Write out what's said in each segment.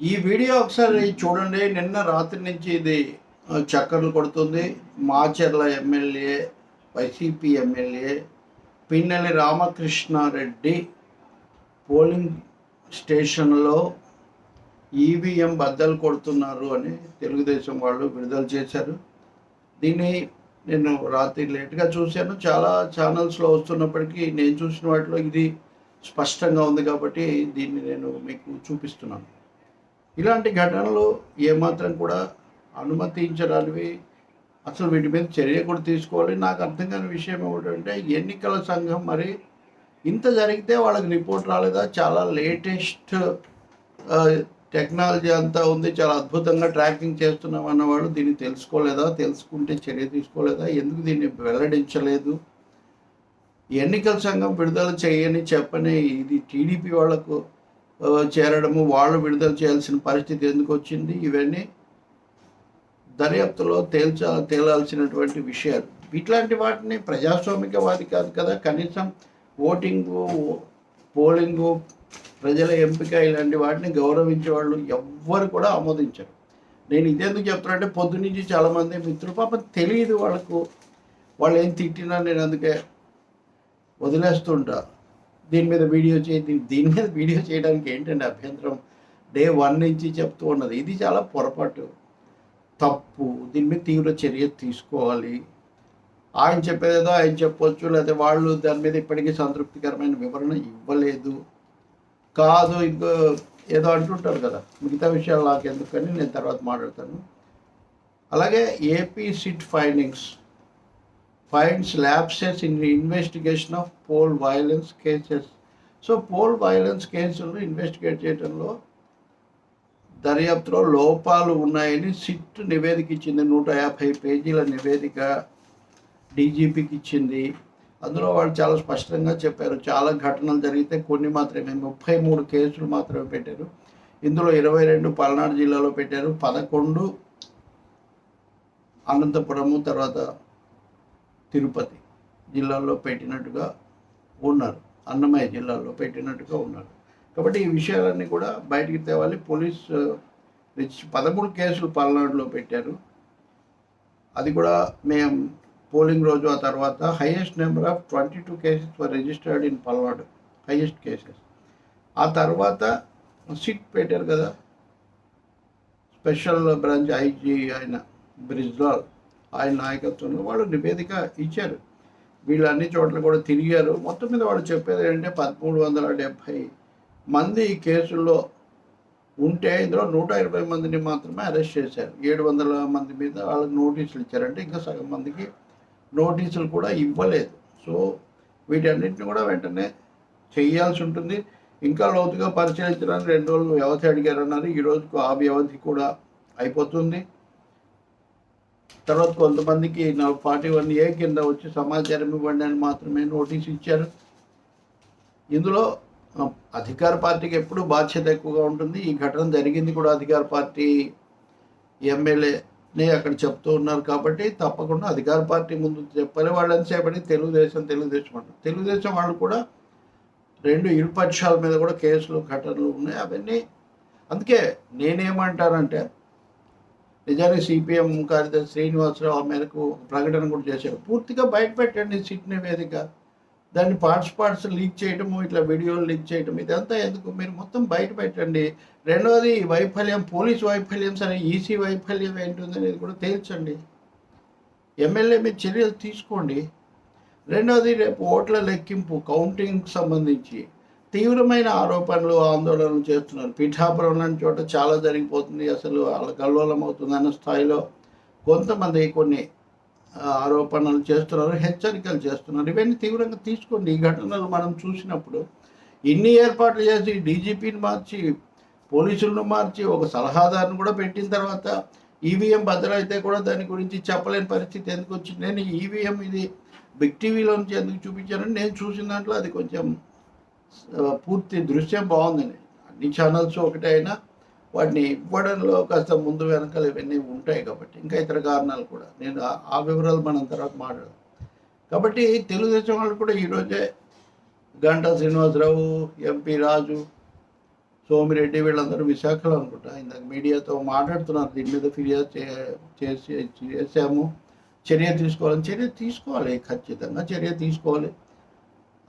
ఈ వీడియో ఒకసారి చూడండి. నిన్న రాత్రి నుంచి ఇది చక్కర్లు కొడుతుంది. Macherla MLA YCP MLA Pinnelli Ramakrishna Reddy polling స్టేషన్లో ఈవీఎం బద్దలు కొడుతున్నారు అని తెలుగుదేశం వాళ్ళు విడుదల చేశారు. దీన్ని నేను రాత్రి లేట్గా చూశాను. చాలా ఛానల్స్లో వస్తున్నప్పటికీ నేను చూసిన వాటిలో ఇది స్పష్టంగా ఉంది కాబట్టి దీన్ని నేను మీకు చూపిస్తున్నాను. ఇలాంటి ఘటనలు ఏమాత్రం కూడా అనుమతించడానివి అసలు వీటి మీద చర్య కూడా తీసుకోవాలి. నాకు అర్థం కాని విషయం ఏమిటంటే ఎన్నికల సంఘం మరి ఇంత జరిగితే వాళ్ళకి రిపోర్ట్ రాలేదా? చాలా లేటెస్ట్ టెక్నాలజీ అంతా ఉంది. చాలా అద్భుతంగా ట్రాకింగ్ చేస్తున్నాం అన్నవాళ్ళు. దీన్ని తెలుసుకోలేదా? తెలుసుకుంటే చర్య తీసుకోలేదా? ఎందుకు దీన్ని వెల్లడించలేదు? ఎన్నికల సంఘం విడుదల చేయని చెప్పని ఇది టీడీపీ వాళ్ళకు చేరడము వాళ్ళు విడుదల చేయాల్సిన పరిస్థితి ఎందుకు వచ్చింది? ఇవన్నీ దర్యాప్తులో తేల్చ తేలాల్సినటువంటి విషయాలు. ఇట్లాంటి వాటిని ప్రజాస్వామికవాది కాదు కదా. కనీసం ఓటింగు పోలింగు ప్రజల ఎంపిక ఇలాంటి వాటిని గౌరవించే వాళ్ళు ఎవ్వరు కూడా ఆమోదించరు. నేను ఇదేందుకు చెప్తున్నానంటే పొద్దు నుంచి చాలామంది మిత్రులు పాపం తెలియదు వాళ్ళకు. వాళ్ళు ఏం తిట్టినా నేను అందుకే వదిలేస్తుంటా దీని మీద వీడియో చేయి దీని- దీని మీద వీడియో చేయడానికి ఏంటంటే అభ్యంతరం? డే వన్ నుంచి చెప్తూ ఉన్నది. ఇది చాలా పొరపాటు. తప్పు. దీని మీద తీవ్ర చర్య తీసుకోవాలి. ఆయన చెప్పేదేదో ఆయన చెప్పొచ్చు లేకపోతే వాళ్ళు దాని మీద ఇప్పటికీ సంతృప్తికరమైన వివరణ ఇవ్వలేదు. కాదు ఇంకో ఏదో అంటుంటారు కదా మిగతా విషయాలు నాకు ఎందుకని నేను తర్వాత మాట్లాడతాను. అలాగే AP SIT findings. Finds lapses in investigation of poll violence cases so poll violence కేసులు ఇన్వెస్టిగేట్ చేయడంలో దర్యాప్తులో లోపాలు ఉన్నాయని సిట్ నివేదిక ఇచ్చింది. నూట యాభై పేజీల నివేదిక డీజీపీకి ఇచ్చింది. అందులో వాళ్ళు చాలా స్పష్టంగా చెప్పారు. చాలా ఘటనలు జరిగితే కొన్ని మాత్రమే. ముప్పై మూడు కేసులు మాత్రమే పెట్టారు. ఇందులో ఇరవై రెండు పల్నాడు జిల్లాలో పెట్టారు. పదకొండు అనంతపురము తర్వాత తిరుపతి జిల్లాల్లో పెట్టినట్టుగా ఉన్నారు. అన్నమయ్య జిల్లాలో పెట్టినట్టుగా ఉన్నారు. కాబట్టి ఈ విషయాలన్నీ కూడా బయటికి తేవాలి. పోలీస్ పదమూడు కేసులు పల్నాడులో పెట్టారు. అది కూడా మేము పోలింగ్ రోజు ఆ తర్వాత highest number of twenty two cases were registered in Palnadu. Highest cases. ఆ తర్వాత సిట్ పెట్టారు కదా. స్పెషల్ బ్రాంచ్ ఐజీ ఆయన బ్రిజ్లాల్. ఆయన నాయకత్వంలో వాళ్ళు నివేదిక ఇచ్చారు. వీళ్ళు అన్ని చోట్ల కూడా తిరిగారు. మొత్తం మీద వాళ్ళు చెప్పేది ఏంటంటే పదమూడు వందల డెబ్భై మంది ఈ కేసుల్లో ఉంటే ఇందులో నూట ఇరవై మందిని మాత్రమే అరెస్ట్ చేశారు. ఏడు వందల మంది మీద వాళ్ళకి నోటీసులు ఇచ్చారంటే ఇంకా సగం మందికి నోటీసులు కూడా ఇవ్వలేదు. సో వీటన్నిటిని కూడా వెంటనే చేయాల్సి ఉంటుంది. ఇంకా లోతుగా పరిశీలించడానికి రెండు రోజులు వ్యవధి అడిగారన్నారు. ఈ రోజుకు ఆ వ్యవధి కూడా అయిపోతుంది. తర్వాత కొంతమందికి నా ఫార్టీ వన్ ఏ కింద వచ్చి సమాచారం ఇవ్వండి అని మాత్రమే నోటీస్ ఇచ్చారు. ఇందులో అధికార పార్టీకి ఎప్పుడు బాధ్యత ఎక్కువగా ఉంటుంది. ఈ ఘటన జరిగింది కూడా అధికార పార్టీ ఎమ్మెల్యేనే అక్కడ చెప్తూ ఉన్నారు కాబట్టి తప్పకుండా అధికార పార్టీ ముందు చెప్పాలి. వాళ్ళని చేపడి తెలుగుదేశం తెలుగుదేశం అంటారు. తెలుగుదేశం వాళ్ళు కూడా రెండు ఇరుపక్షాల మీద కూడా కేసులు ఘటనలు ఉన్నాయి. అవన్నీ అందుకే నేనేమంటానంటే నిజానికి సిపిఎం కార్యదర్శి శ్రీనివాసరావు ఆ మేరకు ప్రకటన కూడా చేశారు. పూర్తిగా బయట పెట్టండి సిట్ నివేదిక. దాన్ని పార్ట్స్ పార్ట్స్ లీక్ చేయటము ఇట్లా వీడియోలు లీక్ చేయటం ఇదంతా ఎందుకు? మీరు మొత్తం బయట పెట్టండి. రెండవది వైఫల్యం పోలీస్ వైఫల్యం సరే ఈసీ వైఫల్యం ఏంటుంది అనేది కూడా తేల్చండి. ఎమ్మెల్యే మీద చర్యలు తీసుకోండి. రెండవది రేపు ఓట్ల లెక్కింపు కౌంటింగ్కి సంబంధించి. తీవ్రమైన ఆరోపణలు ఆందోళనలు చేస్తున్నారు. పిఠాపురం లాంటి చోట చాలా జరిగిపోతుంది. అసలు వాళ్ళ కల్లోలం అన్న స్థాయిలో కొంతమంది కొన్ని ఆరోపణలు చేస్తున్నారు హెచ్చరికలు చేస్తున్నారు. ఇవన్నీ తీవ్రంగా తీసుకోండి. ఈ ఘటనలు మనం చూసినప్పుడు ఇన్ని ఏర్పాట్లు చేసి డీజీపీని మార్చి పోలీసులను మార్చి ఒక సలహాదారుని కూడా పెట్టిన తర్వాత ఈవీఎం భద్రైతే కూడా దాని గురించి చెప్పలేని పరిస్థితి ఎందుకు వచ్చింది? నేను ఈవీఎం ఇది బిగ్ టీవీలో నుంచి ఎందుకు చూపించానని నేను చూసిన దాంట్లో అది కొంచెం పూర్తి దృశ్యం బాగుందండి. అన్ని ఛానల్స్ ఒకటే అయినా వాటిని ఇవ్వడంలో కాస్త ముందు వెనకాల ఇవన్నీ ఉంటాయి కాబట్టి ఇంకా ఇతర కారణాలు కూడా. నేను ఆ- వివరాలు మనం తర్వాత మాట్లాడదాం. కాబట్టి తెలుగుదేశం వాళ్ళు కూడా ఈరోజే గంటా శ్రీనివాసరావు ఎంపీ రాజు సోమిరెడ్డి వీళ్ళందరూ విశాఖలో అనుకుంటా ఇందాక మీడియాతో మాట్లాడుతున్నారు. దీని మీద ఫిర్యాదు చే- చేసి చేశాము. చర్య తీసుకోవాలని చర్య తీసుకోవాలి ఖచ్చితంగా చర్య తీసుకోవాలి.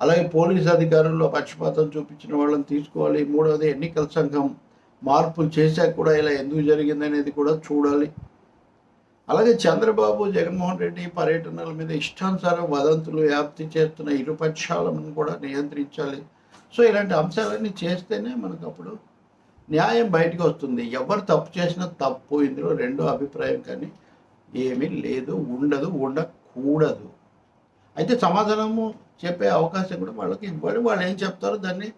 అలాగే పోలీస్ అధికారుల్లో పక్షపాతం చూపించిన వాళ్ళని తీసుకోవాలి. మూడవది ఎన్నికల సంఘం మార్పులు చేశాక కూడా ఇలా ఎందుకు జరిగింది అనేది కూడా చూడాలి. అలాగే చంద్రబాబు జగన్మోహన్ రెడ్డి పర్యటనల మీద ఇష్టానుసారం వదంతులు వ్యాప్తి చేస్తున్న ఇరుపక్షాలను కూడా నియంత్రించాలి. సో ఇలాంటి అంశాలన్నీ చేస్తేనే మనకు అప్పుడు న్యాయం బయటకు వస్తుంది. ఎవరు తప్పు చేసినా తప్పు. ఇందులో రెండో అభిప్రాయం కానీ ఏమీ లేదు. ఉండదు ఉండకూడదు. అయితే సమాధానము చెప్పే అవకాశం కూడా వాళ్ళకి ఇవ్వాలి. వాళ్ళు ఏం చెప్తారో దాన్ని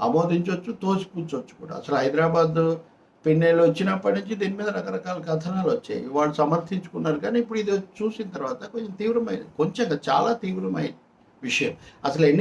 ఆమోదించవచ్చు తోసిపుచ్చవచ్చు కూడా. అసలు హైదరాబాద్ పిన్నెలు వచ్చినప్పటి నుంచి దీని మీద రకరకాల కథనాలు వచ్చాయి. వాళ్ళు సమర్థించుకున్నారు కానీ ఇప్పుడు ఇది చూసిన తర్వాత కొంచెం తీవ్రమైన కొంచెం చాలా తీవ్రమైన విషయం. అసలు ఎన్ని